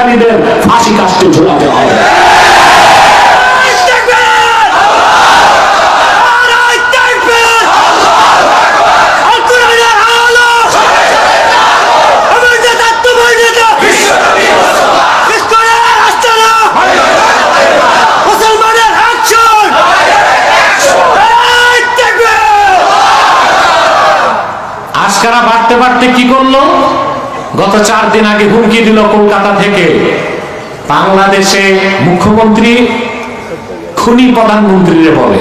হত্যাকারীদের ফাঁসি কাস্টে ঝোলাতে হবে বাড়তে বাড়তে কি করল? গত চার দিন আগে হুমকি দিল কলকাতা থেকে। বাংলাদেশে মুখ্যমন্ত্রী খুনি প্রধানমন্ত্রীরে বলে।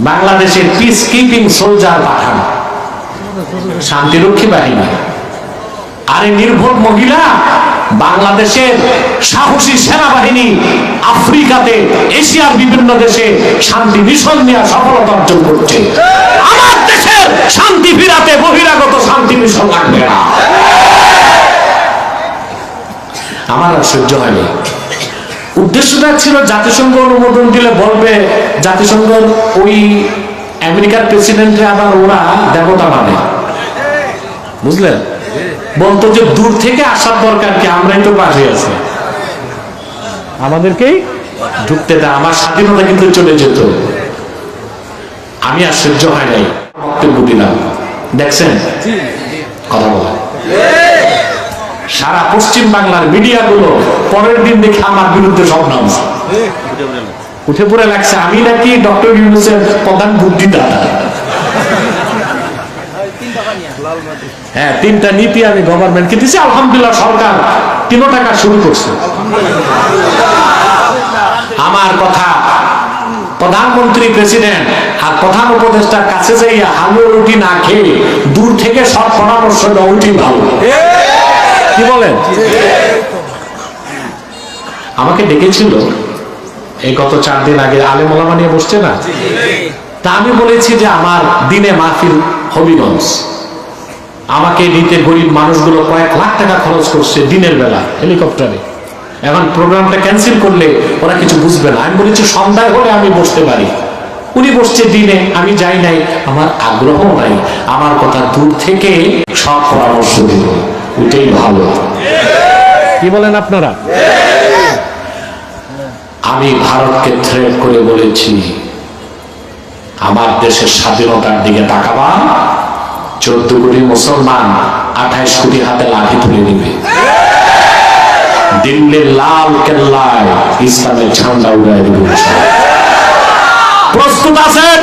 বাংলাদেশে পিস কিপিং সোলজার পাঠান। শান্তিরক্ষী বাহিনী। আরে নির্ভর মহিলা, বাংলাদেশের সাহসী সেনাবাহিনী আফ্রিকাতে, এশিয়ার বিভিন্ন দেশে শান্তি মিশন নেওয়া সফলতা অর্জন করছে। আমার শান্তি ফিরাতে বহিরাগত শান্তি মিশন লাগবে না। আমার আর সহ্য হয়নি। উদ্দেশ্যটা ছিল জাতিসংঘ অনুমোদন দিলে বলবে, জাতিসংঘ ওই আমেরিকার প্রেসিডেন্টে আবার ওরা দেবতা মানে বুঝলেন? বলতো যে দূর থেকে আসার দরকার কি, আমরাই তো পাশে আছি। আমাদেরকেই ঢুকতে দেয় আমার স্বাধীনতা কিন্তু চলে যেত। আমি আর সহ্য হয় নাই। দেখছেন? কথা বলা। সারা পশ্চিম বাংলার মিডিয়াগুলো পরের দিন দেখে আমার বিরুদ্ধে সব নামছে। উঠে পড়ে লাগছে আমি নাকি ডক্টর ইউনুসের প্রধান বুদ্ধিদাতা? হ্যাঁ তিনটা নীতি আমি গভর্নমেন্টকে দিচ্ছি আলহামদুলিল্লাহ সরকার তিনো টাকা শুরু করছে। আমার কথা প্রধানমন্ত্রী প্রেসিডেন্ট আর প্রধান উপদেষ্টার কাছে যাইয়া হালুয়া রুটি না খেয়ে দূর থেকে সব পরামর্শ উঠি ভালো। কি বলেন? আমাকে ডেকেছিল। এই গত চার দিন আগে আলে মোলামা নিয়ে বসছে না? তা আমি বলেছি যে আমার দিনে মাহফিল হবিগঞ্জ। আমাকে নিতে গরিব মানুষগুলো কয়েক লাখ টাকা খরচ করছে দিনের বেলা, হেলিকপ্টারে। এখন প্রোগ্রামটা ক্যান্সেল করলে ওরা কিছু বুঝবে না। আমি বলেছি সন্ধ্যায় হলে আমি বসতে পারি। উনি বসছে দিনে আমি যাই নাই। আমার আগ্রহ নাই। আমার কথা দূর থেকে সব পরামর্শ দিল। ওইটাই ভালো। কি বলেন আপনারা? আমি ভারতকে থ্রেট করে বলেছি আমার দেশের স্বাধীনতার দিকে তাকাবা। চোদ্দ কোটি মুসলমান আঠাইশ কোটি হাতে লাঠি তুলে নিবে। দিল্লির লাল কেল্লায় ইসলামের ঝান্ডা উড়াই দিবে প্রস্তুত আছেন?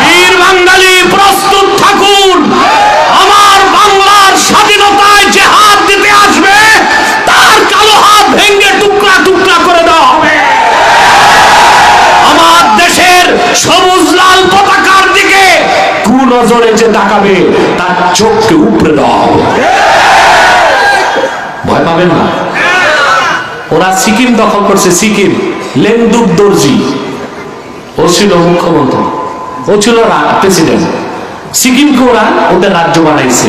বীর বাঙালি, প্রস্তুত থাকুন। আমার বাংলার স্বাধীনতায় যে হাত দিতে আসবে, তার কালো হাত ভেঙে টুকরা টুকরা করে দেওয়া হবে। আমার দেশের সবুজ লাল পতাকার দিকে কু নজরে যে তাকাবে, তার চোখকে উপরে দেওয়া হবে। ভয় পাবেন না। ওরা সিকিম দখল করছে, সিকিম। লেন্দুক দর্জি। ও ছিল মুখ্যমন্ত্রী। ও ছিল প্রেসিডেন্ট সিকিমকে ওরা ওদের রাজ্য বানাইছে।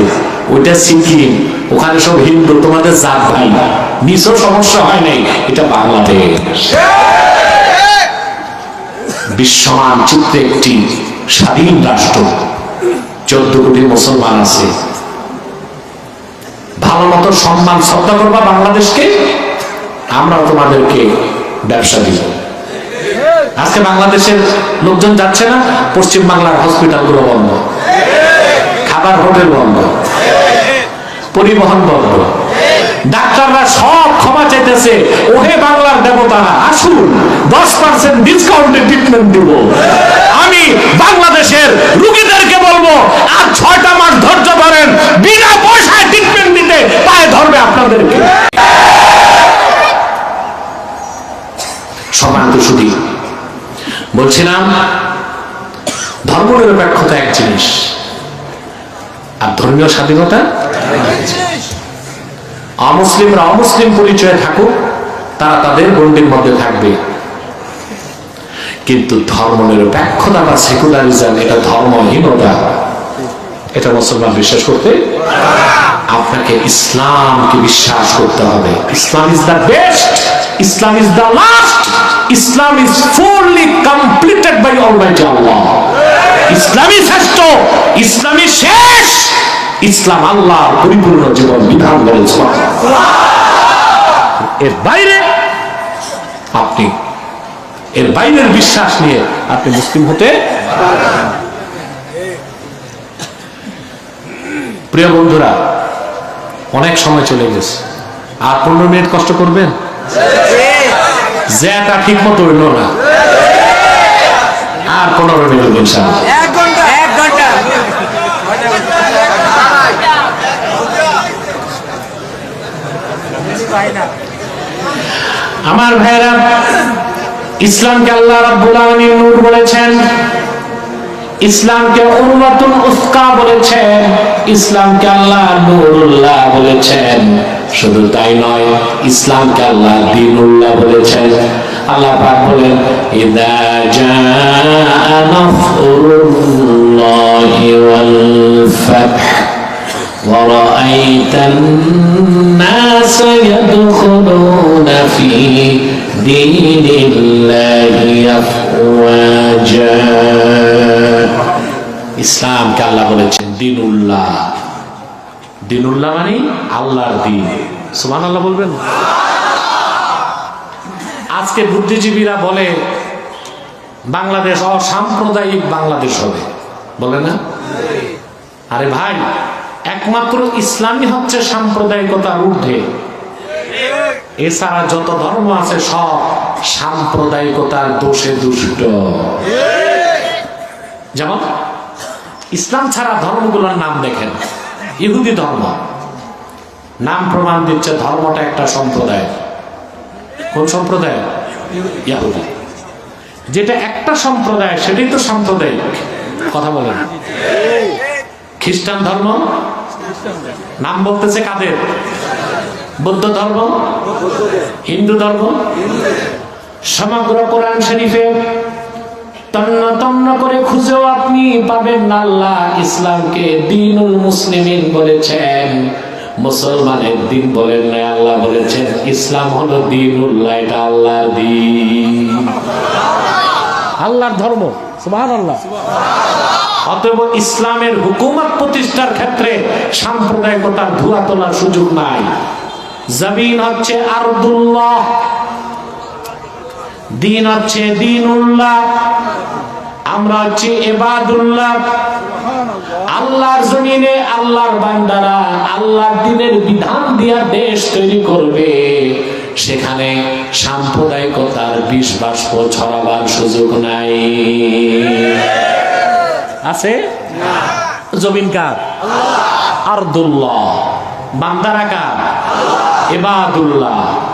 ওইটা সিকিম। ওখানে সব হিন্দু, তোমাদের জাত ভাই। নিচও সমস্যা হয় নাই, এটা বাংলাদেশ। বিশ্ব মানচিত্রে একটি স্বাধীন রাষ্ট্র। চোদ্দ কোটি মুসলমান আছে। ভালো মতো সম্মান, শ্রদ্ধা করবা বাংলাদেশকে, আমরা তোমাদেরকে ব্যবসা দিব। আজকে বাংলাদেশের লোকজন যাচ্ছে না পশ্চিম বাংলার হসপিটালগুলো বন্ধ। খাবার হোটেল বন্ধ। পরিবহন বন্ধ। ডাক্তাররা সব ক্ষমা চাইতেছে, ওহে বাংলার দেবতারা, আসুন, দশ পার্সেন্ট ডিসকাউন্টে ট্রিটমেন্ট দিব। আমি বাংলাদেশের রুগীদেরকে বলব, আর ছয়টা মাস ধৈর্য ধরেন, বিনা ট্রিটমেন্ট দিতে ধরবে আপনাদেরকে। সম্মানিত সুদী বলছিলাম, ধর্ম নিরপেক্ষতা এক জিনিস, আর ধর্মীয় স্বাধীনতা অমুসলিমরা অমুসলিম পরিচয়ে থাকুক, তারা তাদের গণ্ডির মধ্যে থাকবে। কিন্তু ধর্ম নিরপেক্ষতা বা সেকুলারিজম, এটা ধর্মহীনতা। এটা মুসলমান বিশ্বাস করতে আপনাকে ইসলামকে বিশ্বাস করতে হবে। Islam is the best Islam is the last Islam is fully completed by almighty Allah ইসলামই শ্রেষ্ঠ, ইসলামই শেষ, ইসলাম আল্লাহ পরিপূর্ণ জীবন বিধান করেছে এর বাইরে আপনি, এর বাইরের বিশ্বাস নিয়ে আপনি মুসলিম হতে প্রিয় বন্ধুরা অনেক সময় চলে গেছে। আর পনেরো মিনিট কষ্ট করবেন? জ্যাটা ঠিক মতো হইল না। আর পনেরো মিনিট ঘণ্টা আমার ভাইরা ইসলামকে আল্লাহ রাব্বুল আলামিন নূর বলেছেন ইসলামকে উন্মাতুল উস্কা বলেছেন ইসলামকে আল্লাহ নূরুল্লাহ বলেছেন শুধু তাই নয় ইসলামকে আল্লাহ দিনুল্লাহ বলেছেন আল্লাহ পাক বলেন ইদা জাআ নাসরুল্লাহি ওয়াল ফাth ورأيت الناس يدخلون في دين الله أفواجا ইসলামকে আল্লাহ বলেছেন, দিনুল্লাহ। দিনুল্লাহ মানে আল্লাহর দিন। সুমান আল্লাহ বলবেন? আজকে বুদ্ধিজীবীরা বলে, বাংলাদেশ অসাম্প্রদায়িক বাংলাদেশ হবে। বলে না? আরে ভাই, একমাত্র ইসলামই হচ্ছে সাম্প্রদায়িকতার ঊর্ধ্বে। এছাড়া যত ধর্ম আছে, সব সাম্প্রদায়িকতার দোষে দুষ্ট। যেমন ইসলাম ছাড়া ধর্মগুলোর নাম দেখেন। ইহুদি ধর্ম। নাম প্রমাণ দিচ্ছে ধর্মটা একটা সম্প্রদায় কোন সম্প্রদায় যেটা একটা সম্প্রদায়, সেটাই তো সাম্প্রদায়িক। কথা বলেন। খ্রিস্টান ধর্ম? নাম বলতেছে কাদের? বৌদ্ধ ধর্ম? হিন্দু ধর্ম? সমগ্র কোরআন শরীফে তন্ন তন্ন করে খুঁজেও আপনি পাবেন না আল্লাহ ইসলামকে দিনুল মুসলিমিন বলেছেন। মুসলমানের দিন বলেন না আল্লাহ বলেছেন ইসলাম হলো দিনুল্লাহ এটা আল্লাহর দিন। আল্লাহর ধর্ম সুবহানাল্লাহ। অতএব ইসলামের হুকুমত প্রতিষ্ঠার ক্ষেত্রে সাম্প্রদায়িকতার ধুয়া তোলার সুযোগ নাই। জমিন হচ্ছে আরদুল্লাহ। দিন হচ্ছে দিন উল্লাহ আমরা হচ্ছে এবাদুল্লাহ। আল্লাহর জমিনে আল্লাহর বান্দারা আল্লাহর দিনের বিধান দিয়া দেশ তৈরি করবে। সেখানে সাম্প্রদায়িকতার বিষ বাষ্প ছড়াবার সুযোগ নাই। আছে? জমিন কার? আরদুল্লাহ। বান্দারা কার? এবাদুল্লাহ।